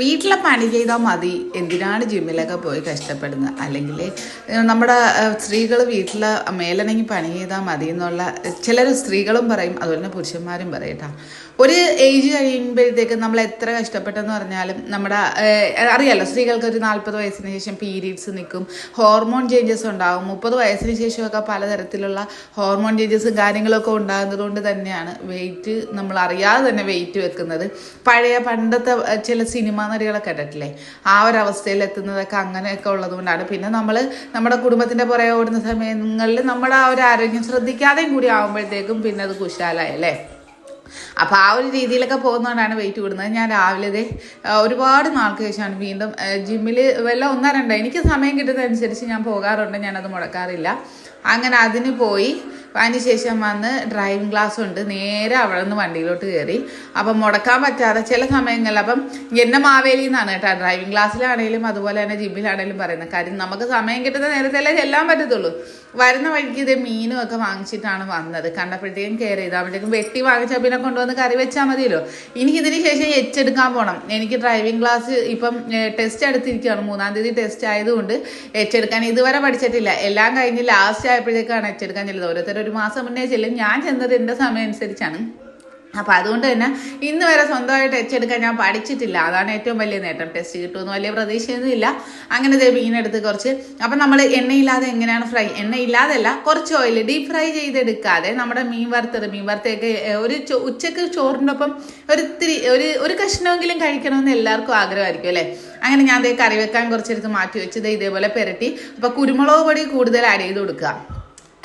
വീട്ടിലെ പണി ചെയ്താൽ മതി. എന്തിനാണ് ജിമ്മിലൊക്കെ പോയി കഷ്ടപ്പെടുന്നത്? അല്ലെങ്കിൽ നമ്മുടെ സ്ത്രീകൾ വീട്ടിൽ മേലനങ്ങി പണി ചെയ്താൽ മതി എന്നുള്ള ചിലർ സ്ത്രീകളും പറയും അതുപോലെ തന്നെ പുരുഷന്മാരും പറയും കേട്ടോ. ഒരു ഏജ് കഴിയുമ്പോഴത്തേക്ക് നമ്മൾ എത്ര കഷ്ടപ്പെട്ടെന്ന് പറഞ്ഞാലും നമ്മുടെ അറിയാലോ സ്ത്രീകൾക്ക് ഒരു നാൽപ്പത് വയസ്സിന് ശേഷം പീരീഡ്സ് നിൽക്കും ഹോർമോൺ ചേഞ്ചസ് ഉണ്ടാകും മുപ്പത് വയസ്സിന് ശേഷമൊക്കെ പലതരത്തിലുള്ള ഹോർമോൺ ചേഞ്ചസും കാര്യങ്ങളൊക്കെ ഉണ്ടാകുന്നത് കൊണ്ട് തന്നെയാണ് വെയിറ്റ് നമ്മൾ അറിയാതെ തന്നെ വെയിറ്റ് വെക്കുന്നത്. പഴയ പണ്ടത്തെ ചില സിനിമാ നടികളൊക്കെ ഇട്ടിട്ടില്ലേ? ആ ഒരു അവസ്ഥയിൽ എത്തുന്നതൊക്കെ അങ്ങനെയൊക്കെ ഉള്ളത് കൊണ്ടാണ് പിന്നെ നമ്മൾ നമ്മുടെ കുടുംബത്തിന്റെ പുറകെ ഓടുന്ന സമയങ്ങളിൽ നമ്മുടെ ആ ഒരു ആരോഗ്യം ശ്രദ്ധിക്കാതെയും കൂടി ആകുമ്പോഴത്തേക്കും പിന്നെ അത് കുശാലായി അല്ലേ? അപ്പോൾ ആ ഒരു രീതിയിലൊക്കെ പോകുന്നതുകൊണ്ടാണ് വെയിറ്റ് കൂടുന്നത്. ഞാൻ രാവിലെ ഒരുപാട് നാൾക്ക് ശേഷമാണ് വീണ്ടും ജിമ്മിൽ വല്ല ഒന്നോ രണ്ടോ എനിക്ക് സമയം കിട്ടുന്നതനുസരിച്ച് ഞാൻ പോകാറുണ്ട് ഞാനത് മുടക്കാറില്ല. അങ്ങനെ അതിന് പോയി അതിനുശേഷം വന്ന് ഡ്രൈവിംഗ് ക്ലാസ് ഉണ്ട് നേരെ അവിടെ നിന്ന് വണ്ടിയിലോട്ട് കയറി അപ്പം മുടക്കാൻ പറ്റാതെ ചില സമയങ്ങളിൽ അപ്പം എന്നെ മാവേലി എന്നാണ് കേട്ടോ ഡ്രൈവിംഗ് ക്ലാസ്സിലാണേലും അതുപോലെ തന്നെ ജിമ്മിലാണേലും പറയുന്നത്. കാര്യം നമുക്ക് സമയം കിട്ടുന്ന നേരത്തെല്ലാം ചെല്ലാൻ പറ്റത്തുള്ളൂ. വരുന്ന വഴിക്ക് ഇത് മീനും ഒക്കെ വാങ്ങിച്ചിട്ടാണ് വന്നത്. കണ്ടപ്പോഴത്തേക്കും കയറി ഇതാകുമ്പോഴത്തേക്കും വെട്ടി വാങ്ങിച്ചാൽ പിന്നെ കൊണ്ടുവന്ന് കറി വെച്ചാൽ മതിയല്ലോ. എനിക്ക് ഇതിന് ശേഷം എച്ചെടുക്കാൻ പോകണം എനിക്ക് ഡ്രൈവിംഗ് ക്ലാസ് ഇപ്പം ടെസ്റ്റ് എടുത്തിരിക്കുകയാണ് മൂന്നാം തീയതി ടെസ്റ്റ് ആയതുകൊണ്ട് എച്ചെടുക്കാൻ ഇതുവരെ പഠിച്ചിട്ടില്ല. എല്ലാം കഴിഞ്ഞ് ലാസ്റ്റ് ആയപ്പോഴത്തേക്കാണ് എച്ചെടുക്കാൻ ചെല്ലുന്നത്. ഓരോരുത്തർ ഒരു മാസം മുന്നേ ചെല്ലും. ഞാൻ ചെന്നത് എന്റെ സമയം അനുസരിച്ചാണ്. അപ്പം അതുകൊണ്ട് തന്നെ ഇന്ന് വരെ സ്വന്തമായിട്ട് എച്ചെടുക്കാൻ ഞാൻ പഠിച്ചിട്ടില്ല. അതാണ് ഏറ്റവും വലിയ നേട്ടം. ടെസ്റ്റ് കിട്ടുമെന്ന് വലിയ പ്രതീക്ഷയൊന്നും ഇല്ല അങ്ങനെ ദേ മീനെടുത്ത് കുറച്ച് അപ്പം നമ്മൾ എണ്ണയില്ലാതെ എങ്ങനെയാണ് ഫ്രൈ എണ്ണയില്ലാതല്ല കുറച്ച് ഓയിൽ ഡീപ് ഫ്രൈ ചെയ്തെടുക്കാതെ നമ്മുടെ മീൻ വറുത്തത് മീൻ വറുത്തൊക്കെ ഒരു ഉച്ചയ്ക്ക് ചോറിന്റെ ഒപ്പം ഒരു ഇത്തിരി ഒരു ഒരു കഷ്ണമെങ്കിലും കഴിക്കണമെന്ന് എല്ലാവർക്കും ആഗ്രഹമായിരിക്കും അല്ലേ? അങ്ങനെ ഞാൻ ദേ കറി വെക്കാൻ കുറച്ചെടുത്ത് മാറ്റി വെച്ചത് ഇതേപോലെ പെരട്ടി. അപ്പോൾ കുരുമുളക് പൊടി കൂടുതൽ ആഡ് ചെയ്ത് കൊടുക്കുക.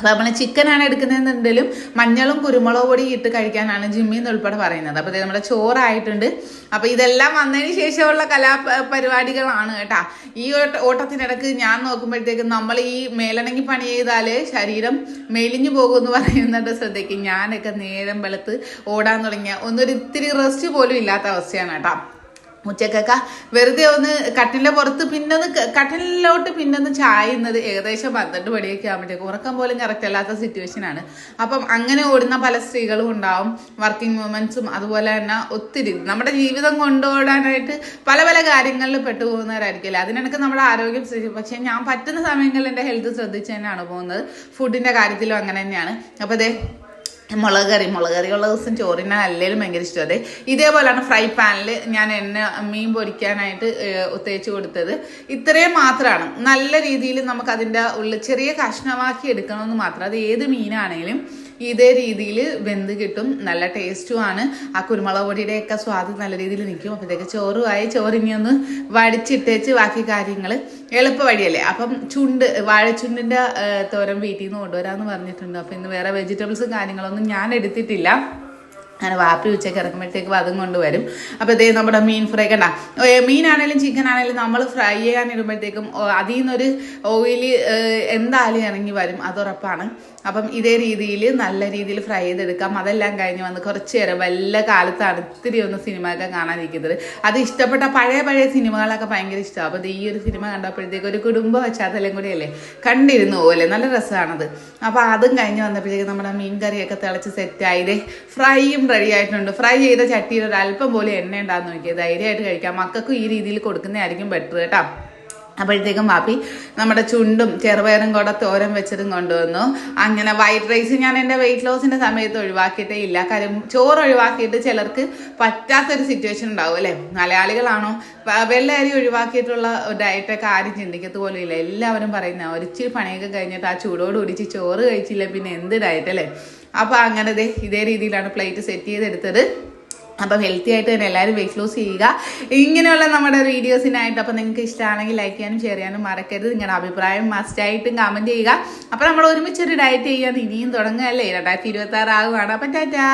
നമ്മൾ ചിക്കനാണ് എടുക്കുന്നതെന്നുണ്ടെങ്കിലും മഞ്ഞളും കുരുമുളക് പൊടി ഇട്ട് കഴിക്കാനാണ് ജിമ്മി എന്ന് ഉൾപ്പെടെ പറയുന്നത് അപ്പോൾ നമ്മുടെ ചോറായിട്ടുണ്ട്. അപ്പോൾ ഇതെല്ലാം വന്നതിന് ശേഷമുള്ള കലാ പ- പരിപാടികളാണ് കേട്ടാ. ഈ ഓട്ട- ഓട്ടത്തിനിടക്ക് ഞാൻ നോക്കുമ്പോഴത്തേക്കും നമ്മൾ ഈ മേലണങ്ങി പണി ചെയ്താൽ ശരീരം മെലിഞ്ഞു പോകുമെന്ന് പറയുന്നുണ്ട് ശ്രദ്ധിക്കും. ഞാനൊക്കെ നേരം വെളുത്ത് ഓടാൻ തുടങ്ങിയ ഒന്നൊരു ഇത്തിരി റെസ്റ്റ് പോലും ഇല്ലാത്ത അവസ്ഥയാണ് കേട്ടോ. ഉച്ചക്കൊക്കെ വെറുതെ ഒന്ന് കട്ടിലിന്റെ പുറത്ത് പിന്നൊന്ന് കട്ടിലിലോട്ട് പിന്നെ ഒന്ന് ചായുന്നത് ഏകദേശം പന്ത്രണ്ട് മണിയൊക്കെ ആകുമ്പോഴത്തേക്ക് ഉറക്കം പോലും കറക്റ്റ് അല്ലാത്ത സിറ്റുവേഷൻ ആണ്. അപ്പം അങ്ങനെ ഓടുന്ന പല സ്ത്രീകളും ഉണ്ടാവും. വർക്കിംഗ് വുമൻസും അതുപോലെ തന്നെ ഒത്തിരി. നമ്മുടെ ജീവിതം കൊണ്ടുപോകാനായിട്ട് പല പല കാര്യങ്ങളിൽ പെട്ടുപോകുന്നവരായിരിക്കില്ല? അതിനിടയ്ക്ക് നമ്മുടെ ആരോഗ്യം പക്ഷേ ഞാൻ പറ്റുന്ന സമയങ്ങളിൽ എന്റെ ഹെൽത്ത് ശ്രദ്ധിച്ച് തന്നെയാണ് പോകുന്നത്. ഫുഡിന്റെ കാര്യത്തിലും അങ്ങനെ തന്നെയാണ്. അപ്പോൾ അതെ മുളക് കറി മുളക് കറി ഉള്ള ദിവസം ചോറിന് അല്ലേലും ഭയങ്കര ഇഷ്ടം. അതെ ഇതേപോലെയാണ് ഫ്രൈ പാനിൽ ഞാൻ എണ്ണ മീൻ പൊരിക്കാനായിട്ട് തേച്ച് കൊടുത്തത്. ഇത്രയും മാത്രമാണ് നല്ല രീതിയിൽ നമുക്ക് അതിന്റെ ഉള്ളിൽ ചെറിയ കഷ്ണമാക്കി എടുക്കണമെന്ന് മാത്രം. അത് ഏത് മീനാണേലും ഇതേ രീതിയിൽ വെന്ത് കിട്ടും. നല്ല ടേസ്റ്റുമാണ് ആ കുരുമുളക് പൊടിയുടെയൊക്കെ സ്വാദ് നല്ല രീതിയിൽ നിൽക്കും. അപ്പോഴത്തേക്ക് ചോറുമായി ചോറിനി ഒന്ന് വടിച്ചിട്ടേച്ച് ബാക്കി കാര്യങ്ങൾ എളുപ്പ വഴിയല്ലേ അപ്പം ചുണ്ട് വാഴച്ചുണ്ടിന്റെ തോരം തോരൻ വീട്ടിൽ നിന്ന് കൊണ്ടുവരാമെന്ന് പറഞ്ഞിട്ടുണ്ട്. അപ്പം ഇന്ന് വേറെ വെജിറ്റബിൾസും കാര്യങ്ങളൊന്നും ഞാൻ എടുത്തിട്ടില്ല. അങ്ങനെ വാപ്പി ഉച്ചയ്ക്ക് ഇറക്കുമ്പോഴത്തേക്കും അതും കൊണ്ടുവരും. അപ്പോൾ ഇതേ നമ്മുടെ മീൻ ഫ്രൈ കണ്ട? മീനാണേലും ചിക്കൻ ആണേലും നമ്മൾ ഫ്രൈ ഓ- അതിൽ നിന്നൊരു ഓയിൽ എന്തായാലും ഇറങ്ങി വരും. അത് ഉറപ്പാണ് അപ്പം ഇതേ രീതിയിൽ നല്ല രീതിയിൽ ഫ്രൈ ചെയ്തെടുക്കാം. അതെല്ലാം കഴിഞ്ഞ് വന്ന് കുറച്ച് നേരം വല്ല കാലത്താണ് ഇത്തിരി ഒന്ന് സിനിമയൊക്കെ കാണാനിരിക്കുന്നത്. അത് ഇഷ്ടപ്പെട്ട പഴയ പഴയ സിനിമകളൊക്കെ ഭയങ്കര ഇഷ്ടമാണ്. അപ്പോൾ ഈ ഒരു സിനിമ കണ്ടപ്പോഴത്തേക്ക് ഒരു കുടുംബ പശ്ചാത്തലം കൂടിയല്ലേ? കണ്ടിരുന്നു പോലെ. നല്ല രസമാണത്. അപ്പോൾ അതും കഴിഞ്ഞ് വന്നപ്പോഴത്തേക്ക് നമ്മുടെ മീൻ കറിയൊക്കെ തിളച്ച് സെറ്റായത് ഫ്രൈയും റെഡി ആയിട്ടുണ്ട്. ഫ്രൈ ചെയ്ത ചട്ടിയിൽ ഒരു അല്പം പോലും എണ്ണ ഉണ്ടാകുന്ന നോക്കിയത് ധൈര്യമായിട്ട് കഴിക്കാം. മക്കൾക്കും ഈ രീതിയിൽ കൊടുക്കുന്നതായിരിക്കും ബെറ്റർ കേട്ടോ. അപ്പോഴത്തേക്കും ബാപ്പി നമ്മുടെ ചുണ്ടും ചെറുപയറും കൂടെ തോരൻ വെച്ചതും കൊണ്ടുവന്നു. അങ്ങനെ വൈറ്റ് റൈസ് ഞാൻ എന്റെ വെയിറ്റ് ലോസിന്റെ സമയത്ത് ഒഴിവാക്കിയിട്ടേ ഇല്ല. കാര്യം ചോറ് ഒഴിവാക്കിയിട്ട് ചിലർക്ക് പറ്റാത്തൊരു സിറ്റുവേഷൻ ഉണ്ടാവും അല്ലേ? മലയാളികളാണോ? വെള്ള അരി ഒഴിവാക്കിയിട്ടുള്ള ഡയറ്റൊക്കെ ആരും ചിന്തിക്കത്ത് പോലും ഇല്ല. എല്ലാവരും പറയുന്ന ഒരിച്ചിരി പണിയൊക്കെ കഴിഞ്ഞിട്ട് ആ ചൂടോട് കുടിച്ച് ചോറ് കഴിച്ചില്ല? പിന്നെ എന്ത് ഡയറ്റ് അല്ലേ? അപ്പോൾ അങ്ങനെ ഇതേ രീതിയിലാണ് പ്ലേറ്റ് സെറ്റ് ചെയ്തെടുത്തത്. അപ്പം ഹെൽത്തി ആയിട്ട് തന്നെ എല്ലാവരും വെയിറ്റ് ലോസ് ചെയ്യുക. ഇങ്ങനെയുള്ള നമ്മുടെ വീഡിയോസിനായിട്ട് അപ്പം നിങ്ങൾക്ക് ഇഷ്ടമാണെങ്കിൽ ലൈക്ക് ചെയ്യാനും ഷെയർ ചെയ്യാനും മറക്കരുത്. നിങ്ങളുടെ അഭിപ്രായം മസ്റ്റായിട്ടും കമന്റ് ചെയ്യുക. അപ്പം നമ്മൾ ഒരുമിച്ചൊരു ഡയറ്റ് ചെയ്യാൻ ഇനിയും തുടങ്ങുകയല്ലേ? രണ്ടായിരത്തി ഇരുപത്തി ആറ് ആകുവാണ് അപ്പം ടാറ്റാ!